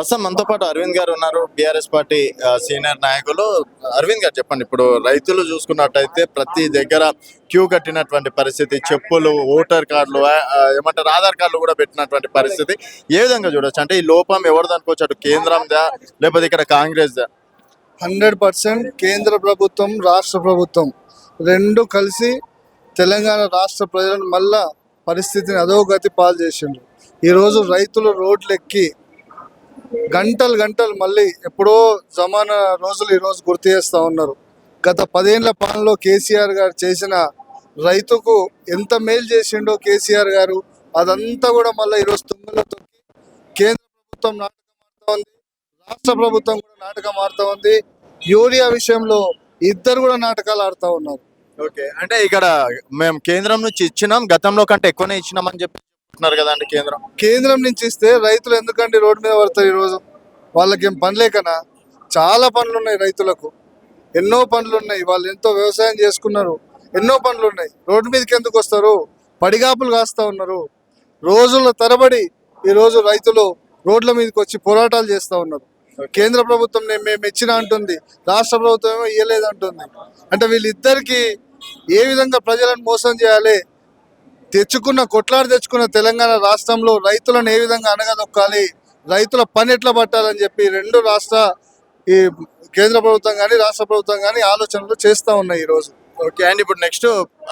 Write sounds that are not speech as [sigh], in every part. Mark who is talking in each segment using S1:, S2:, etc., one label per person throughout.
S1: ప్రస్తుతం మనతో పాటు అరవింద్ గారు ఉన్నారు. బీఆర్ఎస్ పార్టీ సీనియర్ నాయకులు. అరవింద్ గారు చెప్పండి ఇప్పుడు రైతులు చూసుకున్నట్టయితే ప్రతి దగ్గర క్యూ కట్టినటువంటి పరిస్థితి చెప్పులు ఓటర్ కార్డులు ఏమంటారు ఆధార్ కార్డులు కూడా పెట్టినటువంటి పరిస్థితి. ఏ విధంగా చూడొచ్చు? అంటే ఈ లోపం ఎవరిది అనుకోవచ్చు? అటు కేంద్రందా? లేకపోతే ఇక్కడ కాంగ్రెస్దా?
S2: హండ్రెడ్ పర్సెంట్ కేంద్ర ప్రభుత్వం రాష్ట్ర ప్రభుత్వం రెండు కలిసి తెలంగాణ రాష్ట్ర ప్రజలను మళ్ళా పరిస్థితిని అధోగతి పాలు చేసిండ్రు. ఈరోజు రైతులు రోడ్లు ఎక్కి గంటలు గంటలు మళ్ళీ ఎప్పుడో జమానా రోజులు ఈరోజు గుర్తు చేస్తూ ఉన్నారు. గత పదేళ్ళ పాలనలో కేసీఆర్ గారు చేసిన రైతుకు ఎంత మేలు చేసిండో కేసీఆర్ గారు అదంతా కూడా మళ్ళీ ఈరోజు తుంగలో తొక్కి కేంద్ర ప్రభుత్వం నాటకం ఆడుతూ ఉంది రాష్ట్ర ప్రభుత్వం కూడా నాటకం ఆడుతూ ఉంది. యూరియా విషయంలో ఇద్దరు కూడా నాటకాలు ఆడుతూ ఉన్నారు.
S1: ఓకే. అంటే ఇక్కడ మేము కేంద్రం నుంచి ఇచ్చినాం గతంలో కంటే ఎక్కువనే ఇచ్చినామని చెప్పి చెప్తున్నారు కదండి కేంద్రం?
S2: కేంద్రం నుంచి ఇస్తే రైతులు ఎందుకంటే రోడ్డు మీద పడతారు ఈరోజు వాళ్ళకి ఏం పని లేకనా? చాలా పనులు ఉన్నాయి రైతులకు. ఎన్నో పనులు ఉన్నాయి. వాళ్ళు ఎంతో వ్యవసాయం చేసుకున్నారు. ఎన్నో పనులు ఉన్నాయి. రోడ్డు మీదకి ఎందుకు వస్తారు? పడిగాపులు కాస్తా ఉన్నారు. రోజుల తరబడి ఈరోజు రైతులు రోడ్ల మీదకి వచ్చి పోరాటాలు చేస్తూ ఉన్నారు. కేంద్ర ప్రభుత్వం నేను మేము ఇచ్చిన అంటుంది. రాష్ట్ర ప్రభుత్వం ఏమో ఇయ్యలేదు అంటుంది అంటే వీళ్ళిద్దరికి ఏ విధంగా ప్రజలను మోసం చేయాలి? తెచ్చుకున్న కొట్లాడి తెచ్చుకున్న తెలంగాణ రాష్ట్రంలో రైతులను ఏ విధంగా అనగదొక్కాలి? రైతుల పని ఎట్లా పట్టాలని చెప్పి రెండు రాష్ట్ర ఈ కేంద్ర ప్రభుత్వం కానీ రాష్ట్ర ప్రభుత్వం కానీ ఆలోచనలు చేస్తూ ఉన్నాయి ఈరోజు.
S1: ఓకే అండ్ ఇప్పుడు నెక్స్ట్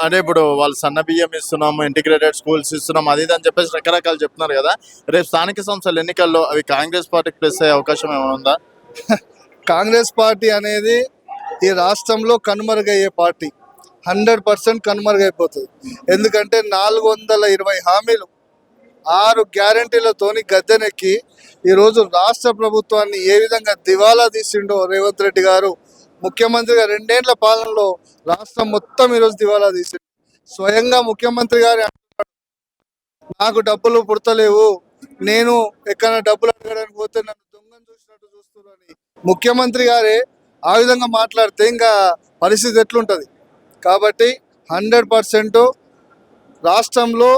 S1: అంటే ఇప్పుడు వాళ్ళు సన్న బియ్యం ఇస్తున్నాము ఇంటిగ్రేటెడ్ స్కూల్స్ ఇస్తున్నాం అది అని చెప్పేసి రకరకాలు చెప్తున్నారు కదా. రేపు స్థానిక సంస్థల ఎన్నికల్లో అవి కాంగ్రెస్ పార్టీకి ప్లస్ అయ్యే అవకాశం ఏమైనా ఉందా? [laughs]
S2: కాంగ్రెస్ పార్టీ అనేది ఈ రాష్ట్రంలో కనుమరుగయ్యే పార్టీ. హండ్రెడ్ పర్సెంట్ కనుమరుగైపోతుంది. ఎందుకంటే నాలుగు వందల ఇరవై హామీలు ఆరు గ్యారంటీలతోని గద్దెనెక్కి ఈరోజు రాష్ట్ర ప్రభుత్వాన్ని ఏ విధంగా దివాలా తీసిండో రేవంత్ రెడ్డి గారు ముఖ్యమంత్రిగా రెండేళ్ళ పాలనలో రాష్ట్రం మొత్తం ఈరోజు దివాలా తీసిండు. స్వయంగా ముఖ్యమంత్రి గారు నాకు డబ్బులు పుడతలేవు నేను ఎక్కడ డబ్బులు అడగడానికి పోతే నన్ను దొంగను చూసినట్టు చూస్తున్నారని ముఖ్యమంత్రి గారే ఆ విధంగా మాట్లాడితే ఇంకా పరిస్థితి ఎట్లుంటుంది? కాబట్టి హండ్రెడ్ పర్సెంట్ రాష్ట్రంలో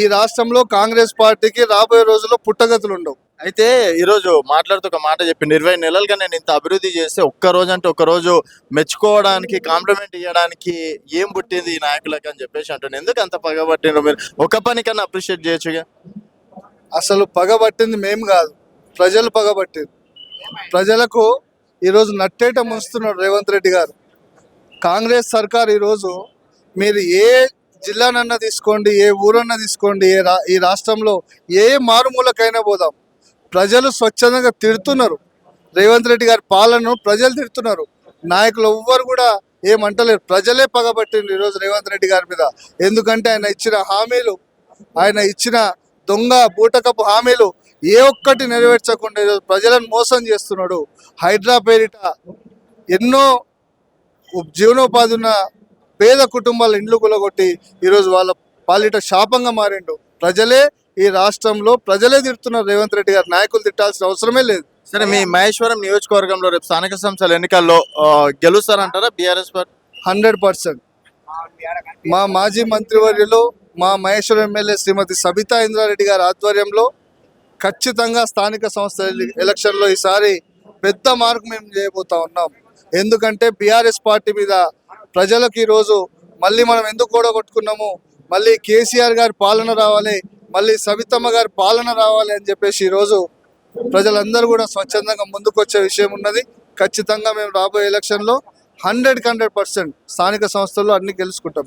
S2: ఈ రాష్ట్రంలో కాంగ్రెస్ పార్టీకి రాబోయే రోజుల్లో పుట్టగతులు ఉండవు.
S1: అయితే ఈరోజు మాట్లాడుతూ ఒక మాట చెప్పి ఇరవై నెలలుగా నేను ఇంత అభివృద్ధి చేస్తే ఒక్క రోజు అంటే ఒక రోజు మెచ్చుకోవడానికి కాంప్లిమెంట్ ఇవ్వడానికి ఏం పుట్టింది ఈ నాయకులకు అని చెప్పేసి అంటున్నాను ఎందుకు అంత పగబట్టిండ్రు మీరు? ఒక పని కన్నా అప్రిషియేట్ చేయొచ్చుగా?
S2: అసలు పగబట్టింది మేము కాదు ప్రజలు పగబట్టింది ప్రజలకు ఈరోజు నట్టేట ముంచుతున్నాడు రేవంత్ రెడ్డి గారు. కాంగ్రెస్ సర్కార్ ఈరోజు మీరు ఏ జిల్లానన్నా తీసుకోండి ఏ ఊరన్నా తీసుకోండి ఏ రా ఈ రాష్ట్రంలో ఏ మారుమూలకైనా పోదాం. ప్రజలు స్వచ్ఛందంగా తిడుతున్నారు. రేవంత్ రెడ్డి గారి పాలనను ప్రజలు తిడుతున్నారు. నాయకులు ఎవ్వరు కూడా ఏమంటలేరు ప్రజలే పగబట్టిండ్రు ఈరోజు రేవంత్ రెడ్డి గారి మీద. ఎందుకంటే ఆయన ఇచ్చిన హామీలు ఆయన ఇచ్చిన దొంగ బూటకపు హామీలు ఏ ఒక్కటి నెరవేర్చకుండా ఈరోజు ప్రజలను మోసం చేస్తున్నాడు. హైడ్రా పేరిట ఎన్నో జీవనోపాధి ఉన్న పేద కుటుంబాల ఇండ్లు కులగొట్టి ఈరోజు వాళ్ళ పాలిట శాపంగా మారిండు. ప్రజలే ఈ రాష్ట్రంలో ప్రజలే తిడుతున్నారు రేవంత్ రెడ్డి గారు. నాయకులు తిట్టాల్సిన అవసరమే లేదు.
S1: సరే మీ మహేశ్వరం నియోజకవర్గంలో రేపు స్థానిక సంస్థల ఎన్నికల్లో గెలుస్తారంటారా బీఆర్ఎస్ పార్టీ?
S2: Hundred percent. మా మాజీ మంత్రివర్యులు మా మహేశ్వరం ఎమ్మెల్యే శ్రీమతి సబితా ఇంద్రారెడ్డి గారి ఆధ్వర్యంలో ఖచ్చితంగా స్థానిక సంస్థల ఎలి- ఎలక్షన్లో ఈసారి పెద్ద మార్క్ మేము చేయబోతా ఉన్నాం. ఎందుకంటే బీఆర్ఎస్ పార్టీ మీద ప్రజలకు ఈరోజు మళ్ళీ మనం ఎందుకు కూడగొట్టుకున్నాము మళ్ళీ కేసీఆర్ గారి పాలన రావాలి మళ్ళీ సవితమ్మ గారి పాలన రావాలి అని చెప్పేసి ఈరోజు ప్రజలందరూ కూడా స్వచ్ఛందంగా ముందుకొచ్చే విషయం ఉన్నది. ఖచ్చితంగా మేము రాబోయే ఎలక్షన్లో హండ్రెడ్ హండ్రెడ్ పర్సెంట్ స్థానిక సంస్థల్లో అన్ని గెలుచుకుంటాం.